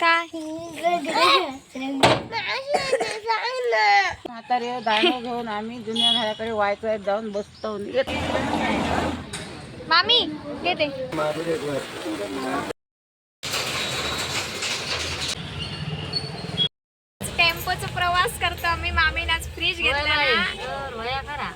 काय? म्हातारे दाणं घेऊन आम्ही जुन्या घराकडे वायचवायत जाऊन बसतो. येत मामी घेते टेम्पोचा प्रवास करतो आम्ही. मामीने आज फ्रीज घेतला ना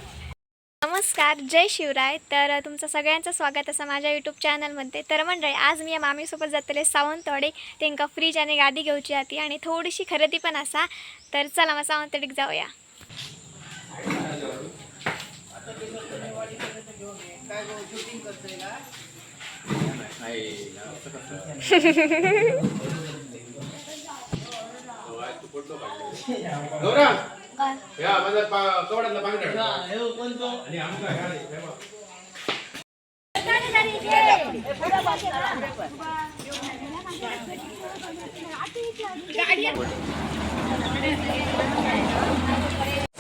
नमस्कार जय शिवराय. तर तुमचं सगळ्यांचं स्वागत असं माझ्या यूट्यूब चॅनलमध्ये तर मंडळी आज मी या मामीसोबत जातले सावंतवाडी. त्यांना फ्रीज आणि गादी घेऊची आती आणि थोडीशी खरेदी पण असा. तर चला मग सावंतवाडीक जाऊया. पा- आणि ह्या रे, हे बघ.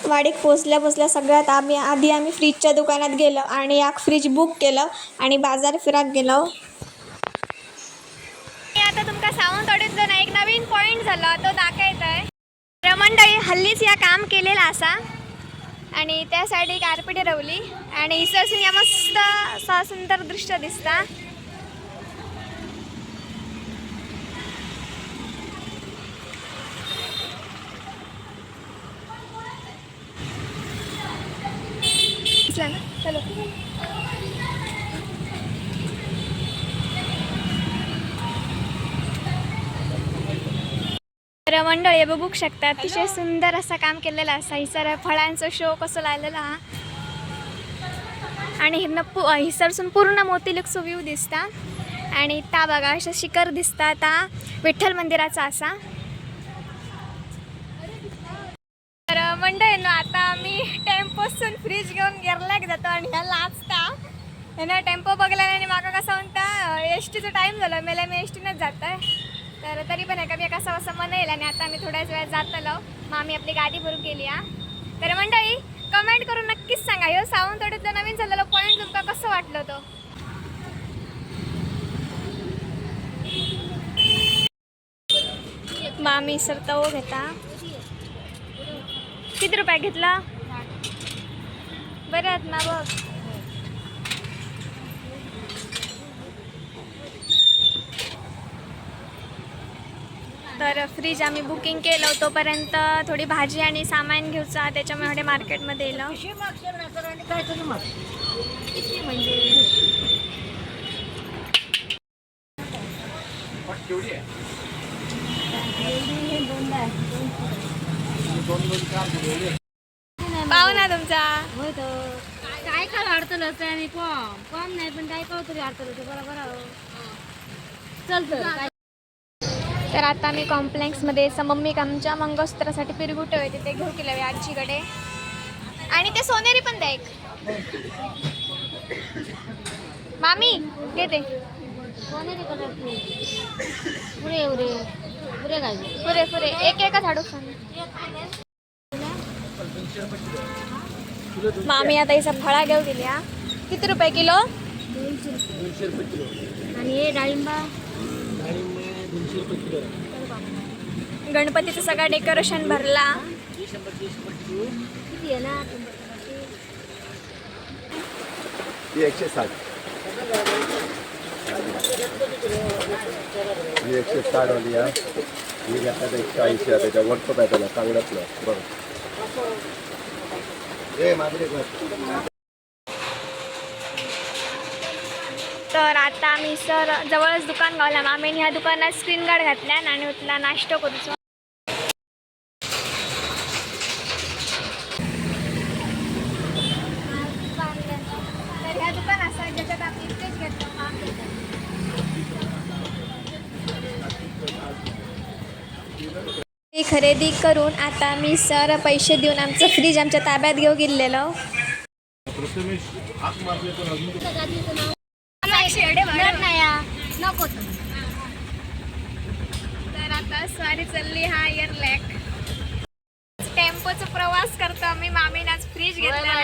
वाडीत पोचल्या पोचल्या सगळ्यात आम्ही आधी आम्ही फ्रीजच्या दुकानात गेलो आणि एक फ्रीज बुक केलं आणि बाजार फिराक गेलो. आता तुमका सावंतवाडीत जर एक नवीन पॉइंट झाला तो तर मंडळी हल्लीच या काम केलेलं असा. आणि त्यासाठी एक रवली आणि इसरसून या मस्त असा सुंदर दृश्य दिसता दिसला ना चलो तर मंडळी बघू शकता अतिशय सुंदर असं काम केलेलं असा हिसर फळांचा शो कसं लावलेला हा आणि हिनं पु हिसरसून पूर्ण मोतीलुकचो व्ह्यू दिसता. आणि ता बघा अशा शिखर दिसता ता विठ्ठल मंदिराचा असा. तर मंडळींनो आता आम्ही टेम्पोसून फ्रीज घेऊन गेरल्याक जातो आणि ह्या लाचता. ह्यानं टेम्पो बघल्याने आणि माका कसं म्हणता एस टीचा टाईम झाला मेला मी एस टीनंच जात आहे तर तरी पण एका बी कसं असं मन येईल आणि आता आम्ही थोड्याच वेळात जातलो. मग आम्ही आपली गाडी भरून गेली आ तर मंडळी कमेंट करून नक्कीच सांगा. ह्यो सावंतवाडीतलं नवीन झालेलं पॉईंट तुमका कसं वाटलं तो? मामी सर तो घेता. किती रुपये घेतला? बरं आहेत ना बघ. तर फ्रीज आम्ही बुकिंग केलं तोपर्यंत थोडी भाजी आणि सामान घेऊचा त्याच्यामुळे थोडे मार्केटमध्ये येलो. पाहू ना तुमचा. काय काय अडचण असते आणि कॉम कॉम नाही पण काय काय तरी अडचण होते बरोबर. चलतं तर आता मी कॉम्प्लेक्समध्ये मम्मी आमच्या मंगळसूत्रासाठी पिरगुटे होते ते घेऊ केले आजीकडे. आणि ते सोनेरी पण द्या एक. मामी घेते कोणी कलर पुरे पुरे काय? पुरे पुरे. एक हाडू सांग. मामी आता इसा फळा घेऊ दिली हा. किती रुपये किलो? आणि हे डाळिंबा? गणपतीचं सगळं डेकोरेशन भरला. एकशे साठ. एकशे साठ वाली आहे. ही घेतात एकशे ऐंशी आहे. त्याच्या वरचं पॅटर्न चांगलंच नाही बरं. ए मागरे तर आता आम्ही सर जवळच दुकान गावला. मामीने ह्या दुकानात स्क्रीन गार्ड घातल्या आणि उतला नाश्तो करूचो तर ह्या दुकान असा ज्याच्यात आम्ही इथेच घेतो ही खरेदी करून आता मी सर पैसे देऊन आमचं फ्रीज आमच्या ताब्यात घेऊ गेलेलो. नको तर आता स्वारी चालली हा इयर लॅक. टेम्पोचा प्रवास करतो आम्ही. मामीन आज फ्रीज घेतला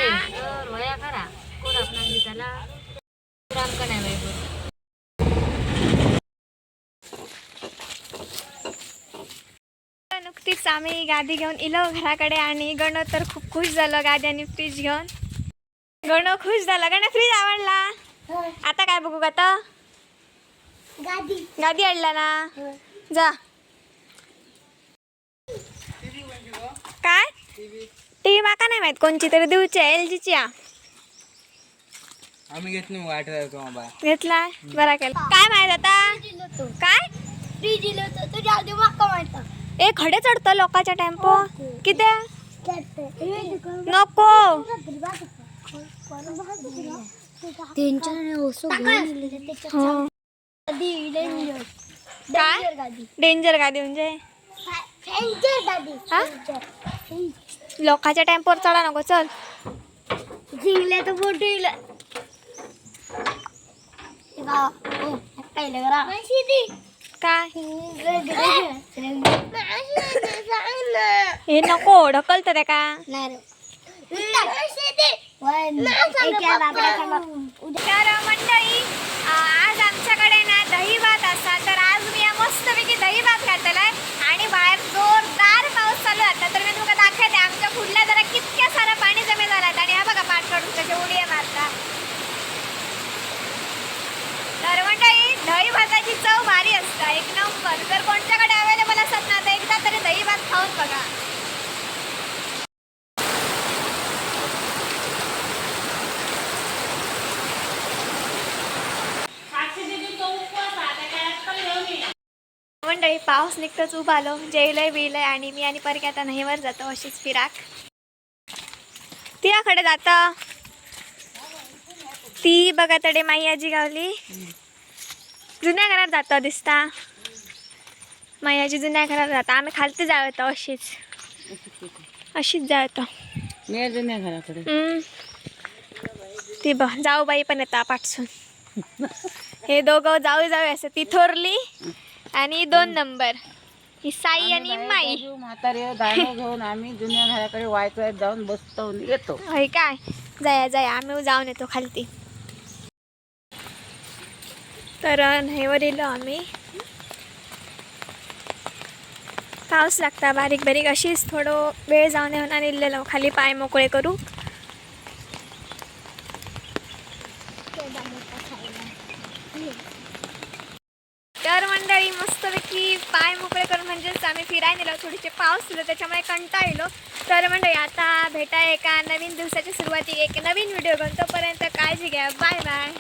नुकतीच आम्ही गादी घेऊन इलो घराकडे आणि गण तर खूप खुश झालं गादी आणि फ्रीज घेऊन. गण खुश झालं. गण फ्रीज आवडला. आता काय बघू का गादी आणला ना? जा. काय? टी व्ही माका नाही माहीत कोणची तरी देऊची एल जीची आम्ही घेत नाही वाट बाबा घेतलाय बरा केला. काय माहीत आता? काय? ए खडे चढतो लोकांच्या टेम्पो किती? नको. त्यांच्या ओसो हो. गादी डेंजर काय? गादी डेंजर गादी म्हणजे? डेंजर गादी हा? लोकांच्या टेम्पोवर चढा नको चल. झिंगले तर करा काय? हे नको ढकलत ते का? मंडळी अं, आज आमच्याकडे ना दही भात असा तर आज मी या मस्तपैकी दही भात घातलाय आणि बाहेर जोरदार पाऊस चालू होता तर मी तुमका दाखवते आमच्या पुढल्या जरा कितक्या सारा पाणी जमे झालात आणि हा बघा पाठ काढून कसे उडी मारता तर मंडळी दही भाताची चव भारी असता. एक नंबर. जर कोणत्याकडे अवेलेबल असत ना तर एकदा तरी दही भात खाऊन बघा. मंडळी पाऊस निघतच उभा आलो. जेलय बिलय आणि मी आणि परके आता नाहीवर जातो अशीच फिराक. तियाकडे जाता. ती बघा तडे माई आजी गावली. जुन्या घरात जातो दिसता. आजी जुन्या घरात जाता. आम्ही खालती जावतो अशीच. अशीच जावतो मी जुन्या घराकडे. ती बघ जाऊ बाई पण येता पाठसून. हे दोघं जाऊ जाऊ असं ती थोरली आणि दोन नंबर. ही साई आणि माई. म्हातारे दाणं घेऊन आम्ही जुन्या घराकडे वायचो जाऊन बसतो. येतो. होय काय? जाया जाया आम्ही जाऊन येतो खालती. तर न्हाईवर येलो आम्ही. पाऊस लागता बारीक बारीक अशीच थोडं वेळ जाऊन येऊन आणि इल्लेलो खाली पाय मोकळे करू. तर मंडळी मस्तपैकी पाय मोकळे करून म्हणजेच आम्ही फिरायला नेलो. थोडीसे पाऊस दिलो त्याच्यामुळे कंटाळ येलो तर मंडळी आता भेटा एका नवीन दिवसाच्या सुरुवाती. एक नवीन व्हिडिओ घेऊन तोपर्यंत काळजी घ्या. Bye bye.